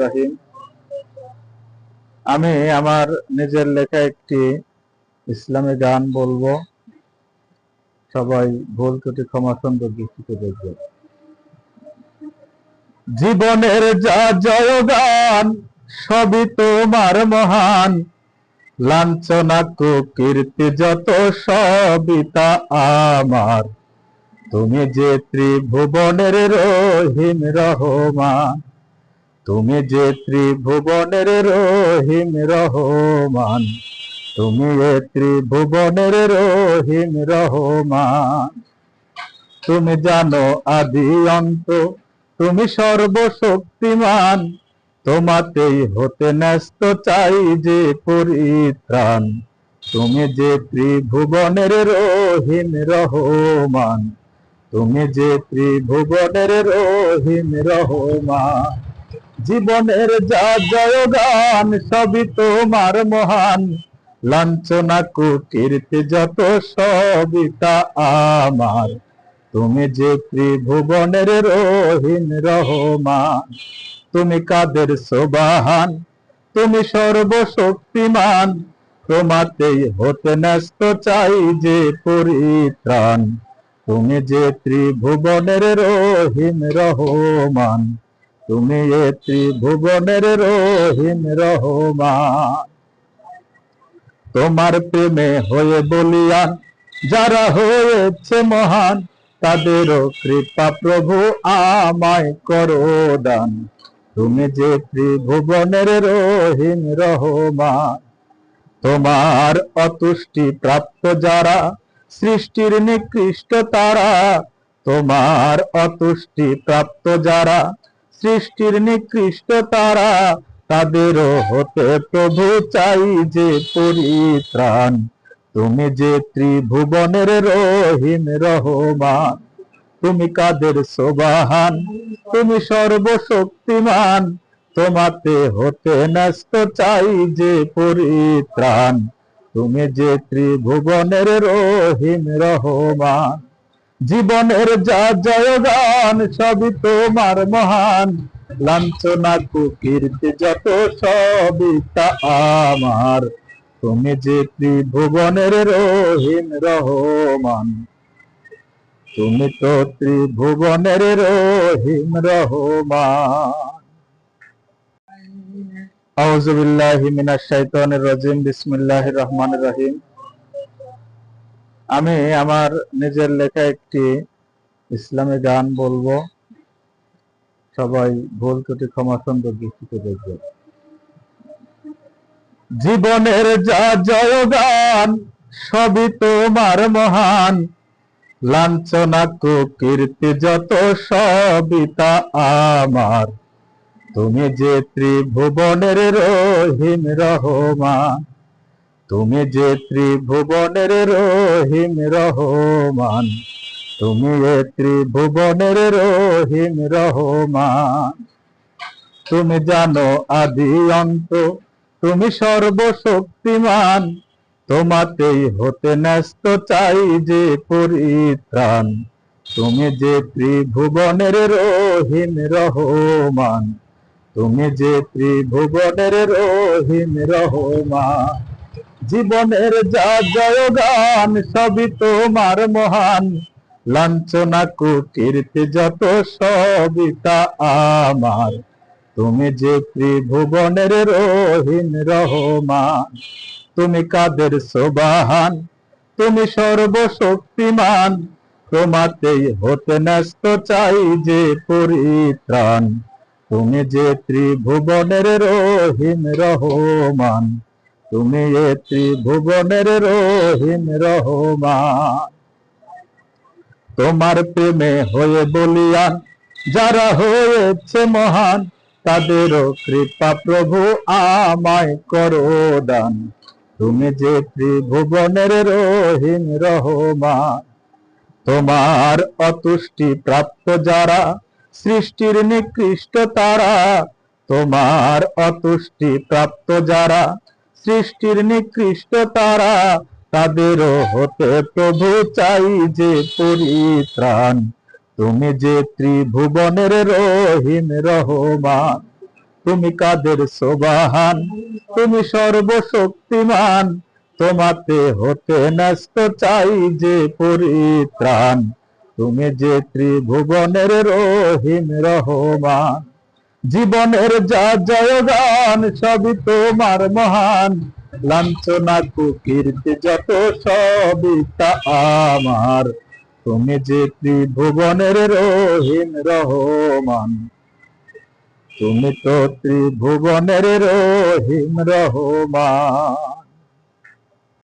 রহিম। আমি আমার নিজের লেখা একটি ইসলামী গান বলব। সবাই ভুল ত্রুটি ক্ষমা দৃষ্টিতে দেখবে জীবনের যা জয় সবই তোমার মহান। লাঞ্ছনা যত সবই তা আমার। তুমি যে ত্রিভুবনের রহিম রহমান, তুমি যে ত্রিভুবনের রহিম রহমান, তুমি এ ত্রিভুবনের রহিম রহমান। তুমি জানো আদি অন্ত, তুমি সর্বশক্তিমান, তোমাতেই হতে ন্যস্ত চাই যে পরিত্রাণ। তুমি যে ত্রিভুবনের রহিম রহমান তুমি যে ত্রিভুবনের রহিম রহমান জীবনের যা জয় গান সবই তোমার মহান। লাঞ্ছনা, কুকীর্তি যত সবই তা আমার। তুমি যে ত্রিভুবনের রহিম রহমান তুমি কাদের সোবাহান তুমি সর্বশক্তিমান, তোমাতেই হতে ন্যস্ত চাই যে পরিত্রাণ। তুমি যে ত্রিভুবনের রহিম রহমান, তুমি এ ত্রিভুবনের রহিম রহমান। তোমার প্রেমে হয়ে বলিয়ান যারা হয়েছে মহান তাদেরও কৃপা প্রভু আমায় করো দান তুমি যে ত্রিভুবনের রহিম রহমান, তোমার অতুষ্টি প্রাপ্ত যারা সৃষ্টির নিকৃষ্ট তারা, তোমার অতুষ্টি প্রাপ্ত যারা। সৃষ্টির নিকৃষ্ট তারা, তাদেরও হতে প্রভু চাই যে পরিত্রাণ। তুমি যে ত্রিভুবনের রহিম রহমান, তুমি কাদের সোবাহান তুমি সর্বশক্তিমান, তোমাতে হতে ন্যস্ত চাই যে পরিত্রাণ। তুমি যে ত্রিভুবনের রহিম রহমান, জীবনের যা জয় গান সবই তোমার মহান। লাঞ্ছনা, কুকীর্তি যত সবই তা আমার। তুমি যে ত্রিভুবনের রহিম রহমান, তুমি তো ত্রিভুবনের রহিম রহমান। রহিম। আমি আমার নিজের লেখা একটি ইসলামী গান বলব। সবাই ভুল ত্রুটি ক্ষমা সুন্দর দৃষ্টিতে দেখবে জীবনের যা জয় গান সবই তোমার মহান। লাঞ্ছনা কীর্তি যত সবিতা আমার। তুমি যে ত্রিভুবনের রহিম রহমান, তুমি যে ত্রিভুবনের রহিম রহমান, তুমি এ ত্রিভুবনের রহিম রহমান। তুমি জানো আদি অন্ত, তুমি সর্বশক্তিমান, তোমাতেই হতে ন্যস্ত চাই যে পরিত্রাণ। তুমি যে ত্রিভুবনের রহিম রহমান তুমি যে ত্রিভুবনের রহিম রহমান জীবনের যা জয় গান সবই তোমার মহান। লাঞ্ছনা, কুকীর্তি যত সবই তা আমার। তুমি যে ত্রিভুবনের রহিম রহমান তুমি কাদের সোবাহান তুমি সর্বশক্তিমান। তোমাতেই হতে ন্যস্ত চাই যে পরিত্রাণ। তুমি যে ত্রিভুবনের রহিম রহমান, তুমি এ ত্রিভুবনের রহিম রহমান। তোমার প্রেমে হয়ে বলিয়ান যারা হয়েছে মহান, তাদেরও কৃপা প্রভু আমায় করো দান তুমি যে ত্রিভুবনের রহিম রহমান, তোমার অতুষ্টি প্রাপ্ত যারা সৃষ্টির নিকৃষ্ট তারা, তোমার অতুষ্টি প্রাপ্ত যারা। সৃষ্টির নিকৃষ্ট তারা, তাদেরও হতে প্রভু চাই যে পরিত্রাণ। তুমি যে ত্রিভুবনের রহিম রহমান, তুমি কাদের সোবাহান তুমি সর্বশক্তিমান, তোমাতে হতে ন্যস্ত চাই যে পরিত্রাণ। তুমি যে ত্রিভুবনের রহিম রহমান, জীবনের যা জয়গান সবই তোমার মহান। লাঞ্ছনা, কুকীর্তি যত সবই তা আমার। তুমি যে ত্রিভুবনের রহিম রহমান, তুমি তো ত্রিভুবনের রহিম রহমান।